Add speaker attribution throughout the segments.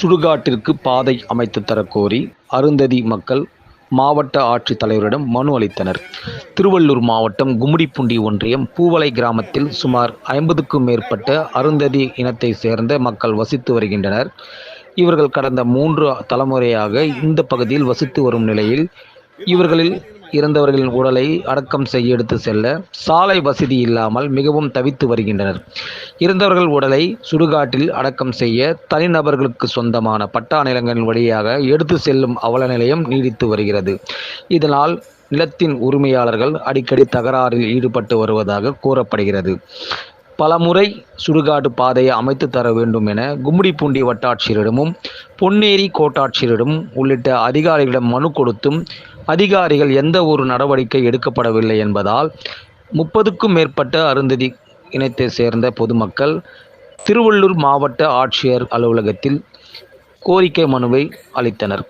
Speaker 1: சுடுகாட்டிற்கு பாதை அமைத்து தரக்கோரி அருந்ததி மக்கள் மாவட்ட ஆட்சித்தலைவரிடம் மனு அளித்தனர். திருவள்ளூர் மாவட்டம் கும்மிடிப்பூண்டி ஒன்றியம் பூவலை கிராமத்தில் சுமார் ஐம்பதுக்கும் மேற்பட்ட அருந்ததி இனத்தைச் சேர்ந்த மக்கள் வசித்து வருகின்றனர். இவர்கள் கடந்த மூன்று தலைமுறையாக இந்த பகுதியில் வசித்து வரும் நிலையில் இவர்களில் இறந்தவர்களின் உடலை அடக்கம் செய்ய எடுத்து செல்ல சாலை வசதி இல்லாமல் மிகவும் தவித்து வருகின்றனர். இறந்தவர்கள் உடலை சுடுகாட்டில் அடக்கம் செய்ய தனிநபர்களுக்கு சொந்தமான பட்டா நிலங்களின் வழியாக எடுத்து செல்லும் அவல நிலையம் நீடித்து வருகிறது. இதனால் நிலத்தின் உரிமையாளர்கள் அடிக்கடி தகராறில் ஈடுபட்டு வருவதாக கூறப்படுகிறது. பலமுறை சுடுகாடு பாதையை அமைத்து தர வேண்டும் என கும்மிடிப்பூண்டி வட்டாட்சியரிடமும் பொன்னேரி கோட்டாட்சியரிடம் உள்ளிட்ட அதிகாரிகளிடம் மனு கொடுத்தும் அதிகாரிகள் எந்த ஒரு நடவடிக்கை எடுக்கப்படவில்லை என்பதால் முப்பதுக்கும் மேற்பட்ட அருந்ததி இனத்தை சேர்ந்த பொதுமக்கள் திருவள்ளூர் மாவட்ட ஆட்சியர் அலுவலகத்தில் கோரிக்கை மனுவை அளித்தனர்.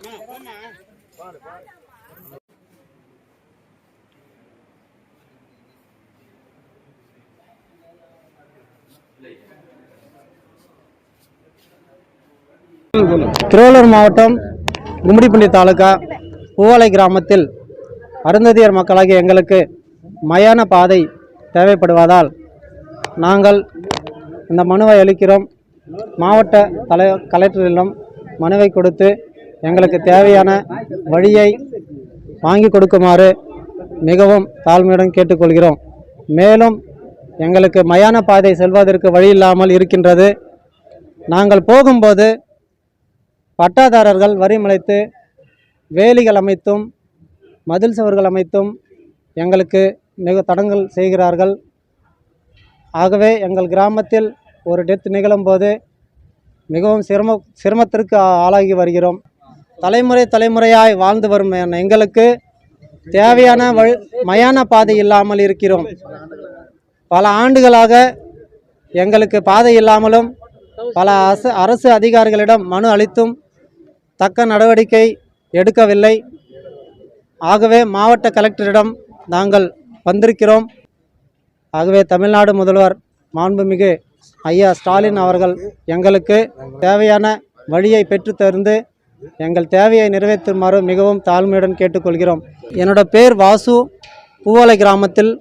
Speaker 2: திருவள்ளூர் மாவட்டம் கும்மிடிப்பூண்டி தாலுகா பூவாலை கிராமத்தில் அருந்ததியர் மக்களாகிய எங்களுக்கு மயான பாதை தேவைப்படுவதால் நாங்கள் இந்த மனுவை அளிக்கிறோம். மாவட்ட தலை கலெக்டரிடம் மனுவை கொடுத்து எங்களுக்கு தேவையான வழியை வாங்கி கொடுக்குமாறு மிகவும் தாழ்மையுடன் கேட்டுக்கொள்கிறோம். மேலும் எங்களுக்கு மயான பாதை செல்வதற்கு வழி இல்லாமல் இருக்கின்றது. நாங்கள் போகும்போது பட்டாதாரர்கள் வரிமலைத்து வேலிகள் அமைத்தும் மதில் சுவர்கள் அமைத்தும் எங்களுக்கு மிக தடங்கல் செய்கிறார்கள். ஆகவே எங்கள் கிராமத்தில் ஒரு டெத் நிகழும்போது மிகவும் சிரம சிரமத்திற்கு ஆளாகி வருகிறோம். தலைமுறை தலைமுறையாய் வாழ்ந்து வரும் எங்களுக்கு தேவையான வழி மயான பாதை இல்லாமல் இருக்கிறோம். பல ஆண்டுகளாக எங்களுக்கு பாதை இல்லாமலும் பல அரசு அரசு அதிகாரிகளிடம் மனு அளித்தும் தக்க நடவடிக்கை எடுக்கவில்லை. ஆகவே மாவட்ட கலெக்டரிடம் நாங்கள் வந்திருக்கிறோம். ஆகவே தமிழ்நாடு முதல்வர் மாண்புமிகு ஐயா ஸ்டாலின் அவர்கள் எங்களுக்கு தேவையான வழியை பெற்று தந்து எங்கள் தேவையை நிறைவேற்றுமாறு மிகவும் தாழ்மையுடன் கேட்டுக்கொள்கிறோம். என்னோட பேர் வாசு பூவாலை கிராமத்தில்.